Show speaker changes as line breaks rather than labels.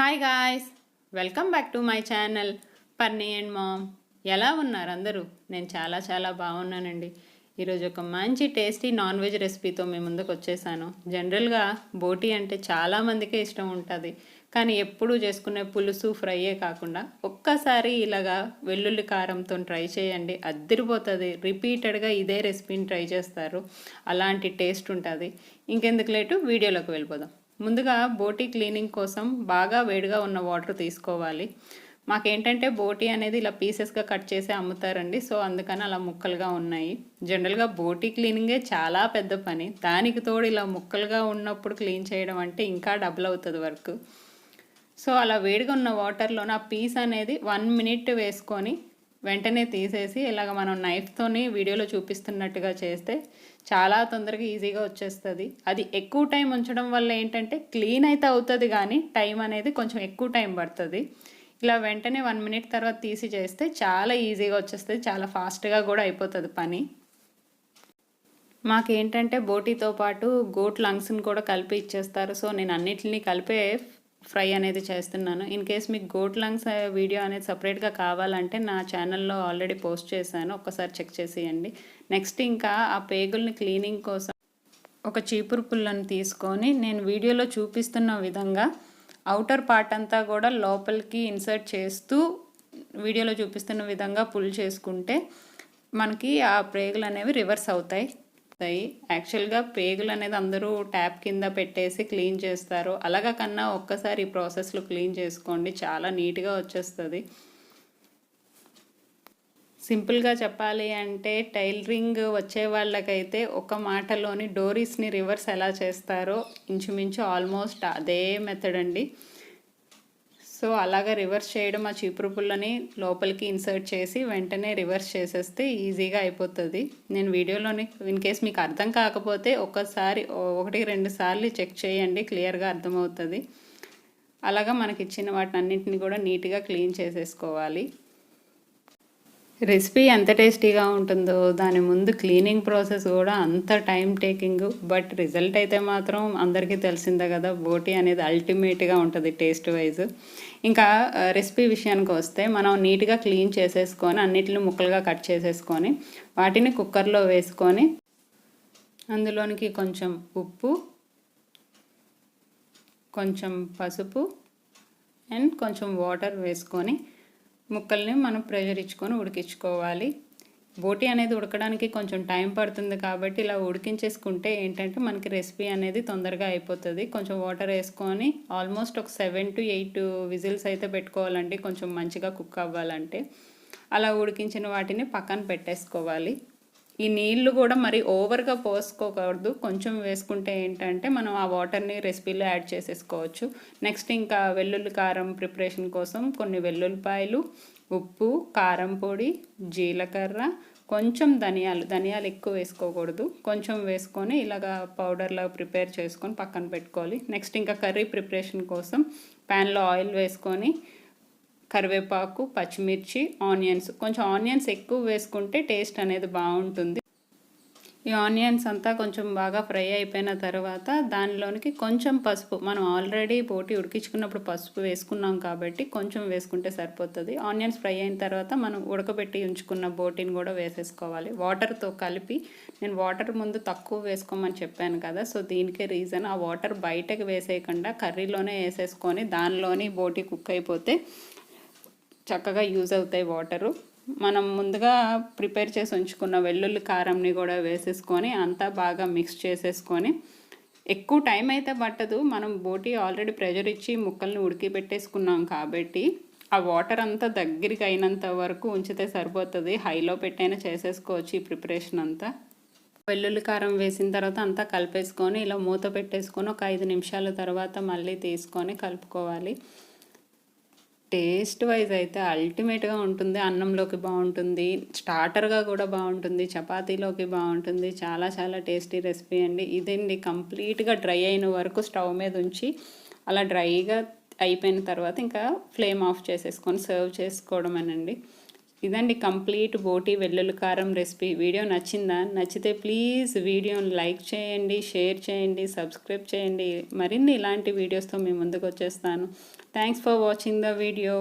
Hi guys welcome back to my channel Parni and mom ఎలా ఉన్నారు అందరూ? నేను చాలా చాలా బాగున్నానండి. ఈరోజు ఒక మంచి టేస్టీ నాన్ వెజ్ రెసిపీతో మీ ముందుకు వచ్చేసాను. జనరల్గా బోటీ అంటే చాలామందికే ఇష్టం ఉంటుంది. కానీ ఎప్పుడూ చేసుకునే పులుసు ఫ్రైయే కాకుండా ఒక్కసారి ఇలాగా వెల్లుల్లి కారంతో ట్రై చేయండి. అద్దరిపోతుంది. రిపీటెడ్గా ఇదే రెసిపీని ట్రై చేస్తారు. అలాంటి టేస్ట్ ఉంటుంది. ఇంకెందుకు లేటు? వీడియోలోకి వెళ్ళిపోదాం. ముందుగా బోటీ క్లీనింగ్ కోసం బాగా వేడిగా ఉన్న వాటర్ తీసుకోవాలి. మాకేంటంటే బోటీ అనేది ఇలా పీసెస్గా కట్ చేసి అమ్ముతారండి. సో అందుకని అలా ముక్కలుగా ఉన్నాయి. జనరల్గా బోటీ క్లీనింగే చాలా పెద్ద పని. దానికి తోడు ఇలా ముక్కలుగా ఉన్నప్పుడు క్లీన్ చేయడం అంటే ఇంకా డబుల్ అవుతుంది వర్క్. సో అలా వేడిగా ఉన్న వాటర్లో నా పీస్ అనేది వన్ మినిట్ వేసుకొని వెంటనే తీసేసి ఇలాగ మనం నైఫ్తోని వీడియోలో చూపిస్తున్నట్టుగా చేస్తే చాలా తొందరగా ఈజీగా వచ్చేస్తుంది. అది ఎక్కువ టైం ఉంచడం వల్ల ఏంటంటే క్లీన్ అయితే అవుతుంది కానీ టైం అనేది కొంచెం ఎక్కువ టైం పడుతుంది. ఇలా వెంటనే వన్ మినిట్ తర్వాత తీసి చేస్తే చాలా ఈజీగా వచ్చేస్తుంది చాలా ఫాస్ట్గా కూడా అయిపోతుంది పని. మాకేంటంటే బోటీతో పాటు గోట్ లంగ్స్ని కూడా కలిపి ఇచ్చేస్తారు. సో నేను అన్నిటిని కలిపే ఫ్రై అనేది చేస్తున్నాను. ఇన్ కేస్ మీకు గోట్ లంగ్స్ వీడియో అనేది సపరేట్గా కావాలంటే నా ఛానల్లో ఆల్రెడీ పోస్ట్ చేశాను. ఒక్కసారి చెక్ చేసేయండి. నెక్స్ట్ ఇంకా ఆ పేగుల్ని క్లీనింగ్ కోసం ఒక చీపురు పుల్లను తీసుకొని నేను వీడియోలో చూపిస్తున్న విధంగా అవుటర్ పార్ట్ అంతా కూడా లోపలికి ఇన్సర్ట్ చేస్తూ వీడియోలో చూపిస్తున్న విధంగా పుల్ చేసుకుంటే మనకి ఆ ప్రేగులు అనేవి రివర్స్ అవుతాయి. వస్తాయి యాక్చువల్గా పేగులు అనేది అందరూ ట్యాప్ కింద పెట్టేసి క్లీన్ చేస్తారు. అలాగా కన్నా ఒక్కసారి ఈ ప్రాసెస్లో క్లీన్ చేసుకోండి. చాలా నీట్గా వచ్చేస్తుంది. సింపుల్గా చెప్పాలి అంటే టైలరింగ్ వచ్చే వాళ్ళకైతే ఒక మాటలోని డోరీస్ని రివర్స్ ఎలా చేస్తారో ఇంచుమించు ఆల్మోస్ట్ అదే మెథడ్ అండి. సో అలాగా రివర్స్ చేయడం ఆ చీపురుపుల్లని లోపలికి ఇన్సర్ట్ చేసి వెంటనే రివర్స్ చేసేస్తే ఈజీగా అయిపోతుంది. నేను వీడియోలోని ఇన్ కేస్ మీకు అర్థం కాకపోతే ఒక్కసారి ఒకటి రెండు సార్లు చెక్ చేయండి క్లియర్గా అర్థమవుతుంది. అలాగా మనకి ఇచ్చిన వాటిని అన్నింటిని కూడా నీట్గా క్లీన్ చేసేసుకోవాలి. రెసిపీ ఎంత టేస్టీగా ఉంటుందో దాని ముందు క్లీనింగ్ ప్రాసెస్ కూడా అంత టైం టేకింగ్. బట్ రిజల్ట్ అయితే మాత్రం అందరికీ తెలిసిందే కదా బోటి అనేది అల్టిమేట్గా ఉంటుంది టేస్ట్ వైజ్. ఇంకా రెసిపీ విషయానికి వస్తే మనం నీట్గా క్లీన్ చేసేసుకొని అన్నిటిని ముక్కలుగా కట్ చేసేసుకొని వాటిని కుక్కర్లో వేసుకొని అందులోనికి కొంచెం ఉప్పు కొంచెం పసుపు అండ్ కొంచెం వాటర్ వేసుకొని ముక్కల్ని మనం ప్రెషర్ ఇచ్చుకొని ఉడికించుకోవాలి. బోటి అనేది ఉడకడానికి కొంచెం టైం పడుతుంది కాబట్టి ఇలా ఉడికించేసుకుంటే ఏంటంటే మనకి రెసిపీ అనేది తొందరగా అయిపోతుంది. కొంచెం వాటర్ వేసుకొని ఆల్మోస్ట్ ఒక సెవెన్ టు ఎయిట్ విజిల్స్ అయితే పెట్టుకోవాలండి. కొంచెం మంచిగా కుక్ అవ్వాలంటే. అలా ఉడికించిన వాటిని పక్కన పెట్టేసుకోవాలి. ఈ నీళ్ళు కూడా మరి ఓవర్గా పోసుకోకూడదు. కొంచెం వేసుకుంటే ఏంటంటే మనం ఆ వాటర్ని రెసిపీలో యాడ్ చేసేసుకోవచ్చు. నెక్స్ట్ ఇంకా వెల్లుల్లి కారం ప్రిపరేషన్ కోసం కొన్ని వెల్లుల్లిపాయలు ఉప్పు కారం పొడి జీలకర్ర కొంచెం ధనియాలు. ధనియాలు ఎక్కువ వేసుకోకూడదు. కొంచెం వేసుకొని ఇలాగా పౌడర్లా ప్రిపేర్ చేసుకొని పక్కన పెట్టుకోవాలి. నెక్స్ట్ ఇంకా కర్రీ ప్రిపరేషన్ కోసం ప్యాన్లో ఆయిల్ వేసుకొని కరివేపాకు పచ్చిమిర్చి ఆనియన్స్. కొంచెం ఆనియన్స్ ఎక్కువ వేసుకుంటే టేస్ట్ అనేది బాగుంటుంది. ఈ ఆనియన్స్ అంతా కొంచెం బాగా ఫ్రై అయిపోయిన తర్వాత దానిలోనికి కొంచెం పసుపు. మనం ఆల్రెడీ పోటీ ఉడికించుకున్నప్పుడు పసుపు వేసుకున్నాం కాబట్టి కొంచెం వేసుకుంటే సరిపోతుంది. ఆనియన్స్ ఫ్రై అయిన తర్వాత మనం ఉడకబెట్టి ఉంచుకున్న బోటీని కూడా వేసేసుకోవాలి. వాటర్తో కలిపి నేను వాటర్ ముందు తక్కువ వేసుకోమని చెప్పాను కదా సో దీనికే రీజన్ ఆ వాటర్ బయటకు వేసేయకుండా కర్రీలోనే వేసేసుకొని దానిలోని బోటీ కుక్ అయిపోతే చక్కగా యూజ్ అవుతాయి వాటరు. మనం ముందుగా ప్రిపేర్ చేసి ఉంచుకున్న వెల్లుల్లి కారంని కూడా వేసేసుకొని అంతా బాగా మిక్స్ చేసేసుకొని ఎక్కువ టైం అయితే పట్టదు. మనం బోటి ఆల్రెడీ ప్రెషర్ ఇచ్చి ముక్కల్ని ఉడికిపెట్టేసుకున్నాం కాబట్టి ఆ వాటర్ అంతా దగ్గరికి అయినంత వరకు ఉంచితే సరిపోతుంది. హైలో పెట్టైనా చేసేసుకోవచ్చు ఈ ప్రిపరేషన్ అంతా. వెల్లుల్లి కారం వేసిన తర్వాత అంతా కలిపేసుకొని ఇలా మూత పెట్టేసుకొని ఒక ఐదు నిమిషాల తర్వాత మళ్ళీ తీసుకొని కలుపుకోవాలి. టేస్ట్ వైజ్ అయితే అల్టిమేట్గా ఉంటుంది అన్నంలోకి బాగుంటుంది స్టార్టర్గా కూడా బాగుంటుంది చపాతీలోకి బాగుంటుంది. చాలా చాలా టేస్టీ రెసిపీ అండి. ఇదండి కంప్లీట్గా డ్రై అయిన వరకు స్టవ్ మీద ఉంచి అలా డ్రైగా అయిపోయిన తర్వాత ఇంకా ఫ్లేమ్ ఆఫ్ చేసేసుకొని సర్వ్ చేసుకోవడమేనండి. ఇదండి కంప్లీట్ బోటి వెల్లుల్లి కారం రెసిపీ. వీడియో నచ్చిందా? నచ్చితే ప్లీజ్ వీడియోని లైక్ చేయండి షేర్ చేయండి సబ్స్క్రైబ్ చేయండి. మరిన్ని ఇలాంటి వీడియోస్తో మేము ముందుకు వచ్చేస్తాను. Thanks for watching the video.